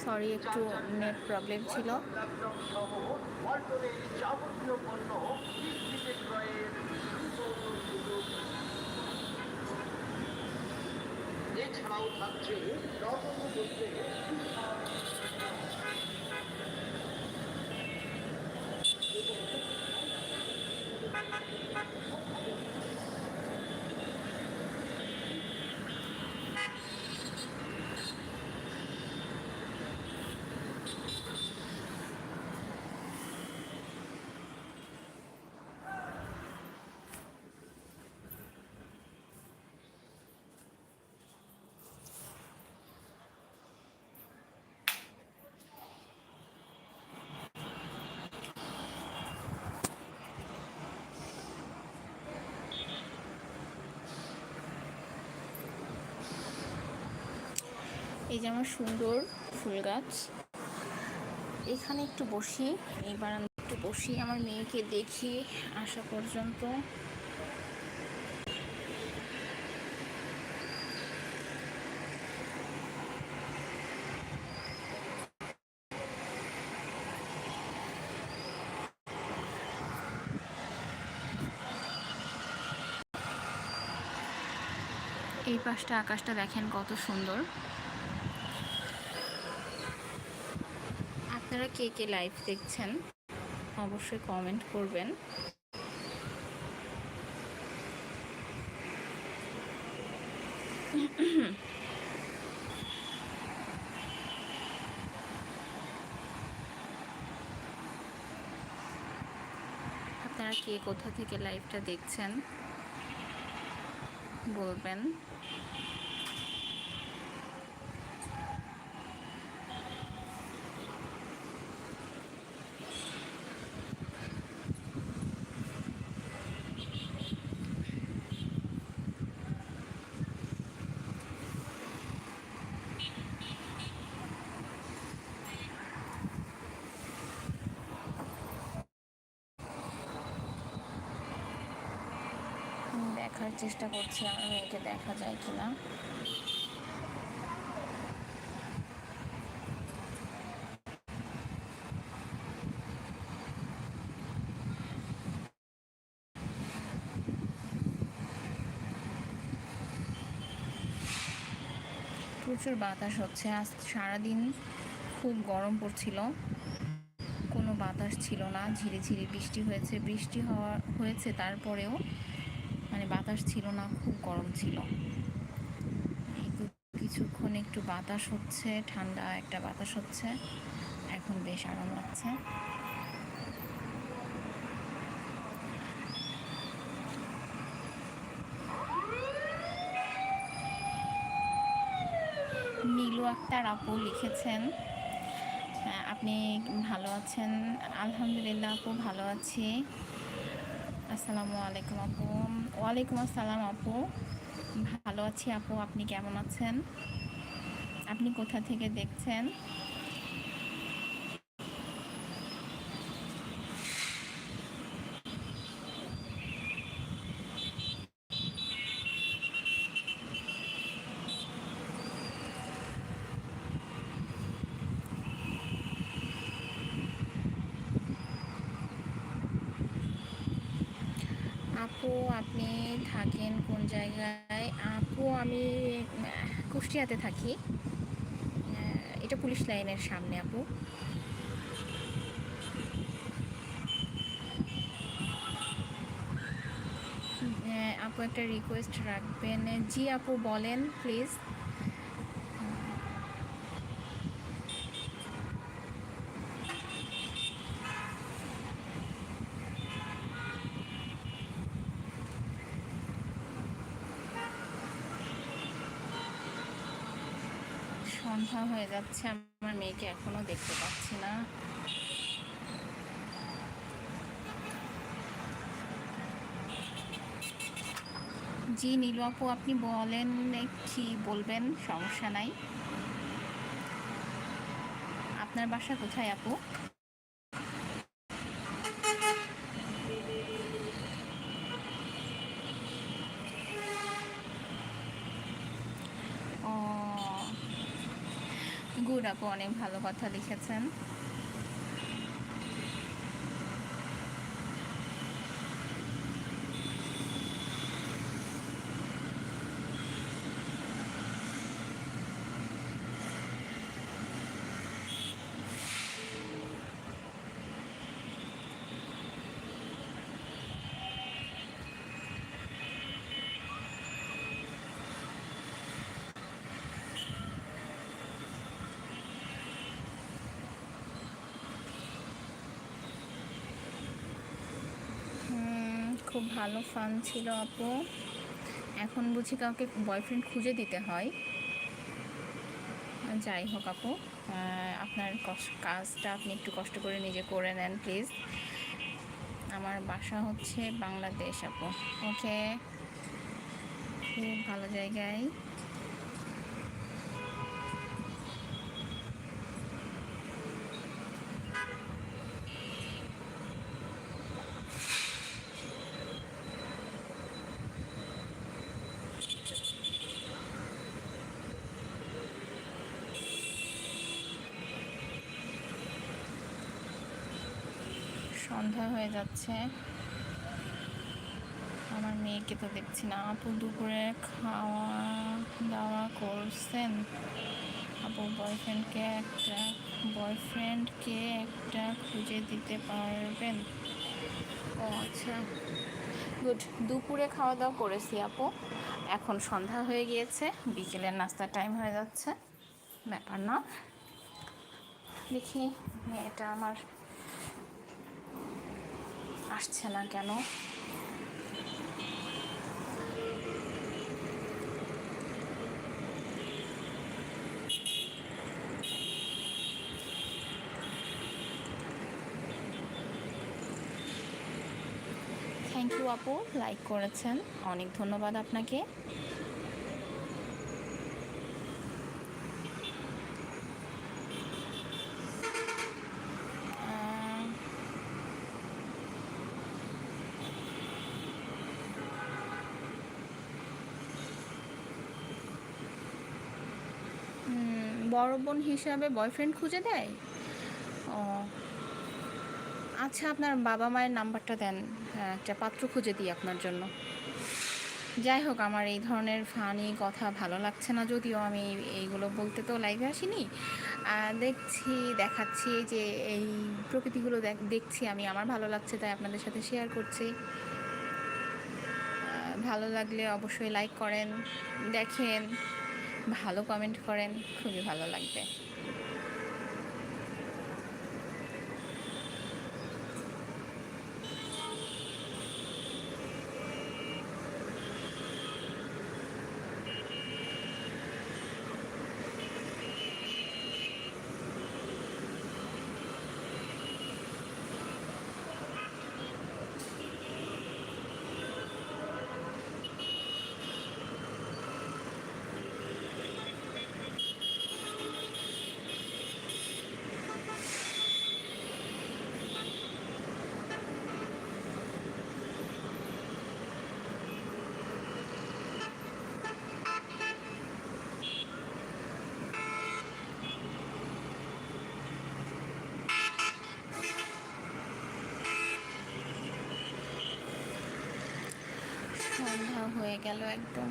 Sorry একটু net problem ছিল। এছাড়াও থাকছে এই যে আমার সুন্দর ফুল গাছ। এখানে একটু বসি, এই বারান্দা একটু বসি, আমার মেয়েকে দেখি আসা পর্যন্ত। এই পাশটা আকাশটা দেখেন কত সুন্দর। আপনারা কে কে লাইভ দেখছেন, অবশ্যই কমেন্ট করবেন। আপনারা কে কোথা থেকে লাইভটা দেখছেন, বলবেন। দেখার চেষ্টা করছি, আমার মেয়েকে দেখা যায় কিনা। প্রচুর বাতাস হচ্ছে, আজ সারাদিন খুব গরম পড়ছিল। কোনো বাতাস ছিল না, ঝিরিঝিরি বৃষ্টি হয়েছে, বৃষ্টি হওয়া, হয়েছে তারপরেও মানে বাতাস ছিল না খুব গরম ছিল। কিছুক্ষণ একটু বাতাস হচ্ছে ঠান্ডা একটা বাতাস হচ্ছে। এখন বেশ আরাম লাগছে। নীলু আক্তার আপু লিখেছেন হ্যাঁ, আপনি ভালো আছেন? আলহামদুলিল্লাহ আপু ভালো আছি। আসসালামু আলাইকুম আপু। ওয়ালাইকুম আসসালাম আপু। ভালো আছি আপু, আপনি কেমন আছেন? আপনি কোথা থেকে দেখছেন আপু আপনি থাকেন কোন জায়গায়? আপু, আমি কুষ্টিয়াতে থাকি। এটা পুলিশ লাইনের সামনে, আপু। আপু একটা রিকোয়েস্ট রাখবেন। জি, আপু, বলেন প্লিজ সন্ধ্যা হয়ে যাচ্ছে, আমার মেয়েকে এখনও দেখতে পাচ্ছি না। জি, নীলু আপু, আপনি বলেন কি বলবেন? সমস্যা নাই। আপনার বাসা কোথায় আপু? আপু অনেক ভালো কথা লিখেছেন। খুব ভালো ফান ছিল আপু। এখন বুঝি কাউকে বয়ফ্রেন্ড খুঁজে দিতে হয়। যাই হোক আপু আপনার কাজটা আপনি একটু কষ্ট করে নিজে করে নেন প্লিজ আমার বাসা হচ্ছে বাংলাদেশ আপু। ওকে খুব ভালো জায়গায়। সন্ধ্যা হয়ে যাচ্ছে। আমার মেয়েকে তো দেখছি না। আপু দুপুরে খাওয়া দাওয়া করছেন? আপু বয়ফ্রেন্ডকে একটা বয়ফ্রেন্ডকে একটা খুঁজে দিতে পারবেন? ও আচ্ছা। গুড দুপুরে খাওয়া দাওয়া করেছি, আপু। এখন সন্ধ্যা হয়ে গিয়েছে। বিকেলের নাস্তার টাইম হয়ে যাচ্ছে। ব্যাপার না। দেখি, মেয়েটা আমার আসছে না কেন? থ্যাংক ইউ আপু। লাইক করেছেন। অনেক ধন্যবাদ আপনাকে। বড় বোন হিসাবে বয়ফ্রেন্ড খুঁজে দেয়? ও। আচ্ছা আপনার বাবা মায়ের নাম্বারটা দেন। হ্যাঁ একটা পাত্র খুঁজে দিই আপনার জন্য। যাই হোক, আমার এই ধরনের ফানি কথা ভালো লাগছে না যদিও আমি এইগুলো বলতে তো লাইভে আসিনি। দেখছি, দেখাচ্ছি যে এই প্রকৃতিগুলো দেখ- দেখছি আমি। আমার ভালো লাগছে, তাই আপনাদের সাথে শেয়ার করছি। ভালো লাগলে অবশ্যই লাইক করেন, দেখেন। ভালো কমেন্ট করেন খুবই ভালো লাগবে। সন্ধ্যা হয়ে গেল একদম।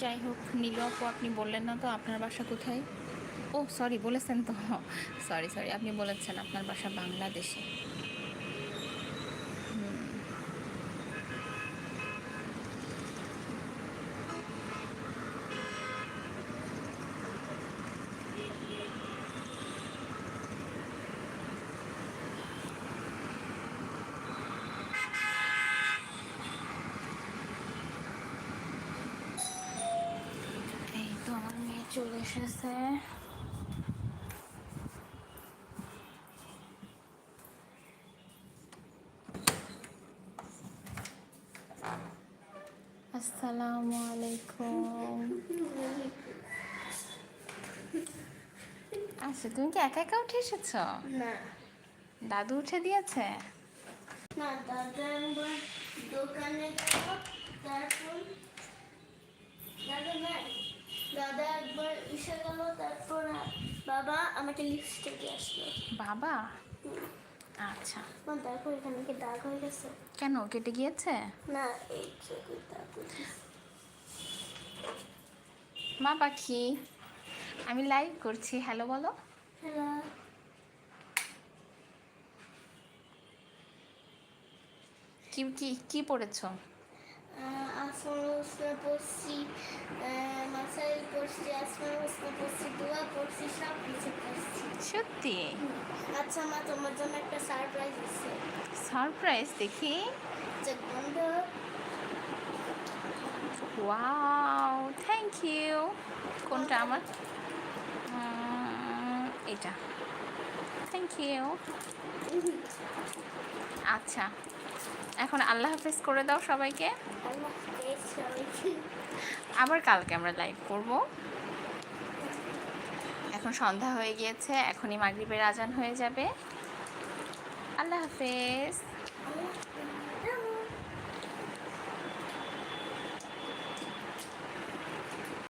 যাই হোক, নীল আপু, আপনি বললেন না তো আপনার বাসা কোথায়? ও সরি বলেছেন তো। সরি সরি আপনি বলেছেন আপনার বাসা বাংলাদেশে হুম, এই তো আমার মেয়ে চলে এসেছে। আসসালামু আলাইকুম। আচ্ছা তুমি কি একা একা উঠে এসেছ? না। দাদু উঠে দিয়েছে? না দাদা দোকানে তারপর দাদা দাদা একবার এসে গেল তারপর বাবা আমাকে লিপস্টিক দিয়ে আসলো। বাবা? আচ্ছা। মা দেখো এখানে কি দাগ হয়ে গেছে। কেন কেটে গিয়েছে? না এই দাগ মা পাখি আমি লাইভ করছি। হ্যালো বলো। হ্যালো কি কি কি পড়েছো? আসমান পড়ছি মাসাইল পড়ছি আসমান উসনা পড়ছি দোয়া পড়ছি সব কিছু পড়ছি। সত্যি? আচ্ছা মা তোমার জন্য একটা সারপ্রাইজ আছে। সারপ্রাইজ দেখি। যে বন্ধ। ওয়াও থ্যাংক ইউ কোনটা আমার? এটা। থ্যাংক ইউ আচ্ছা। এখন আল্লাহ হাফেজ করে দাও সবাইকে। আবার কালকে আমরা লাইভ করব। এখন সন্ধ্যা হয়ে গিয়েছে এখনই মাগরীবের আজান হয়ে যাবে। আল্লাহ হাফেজ।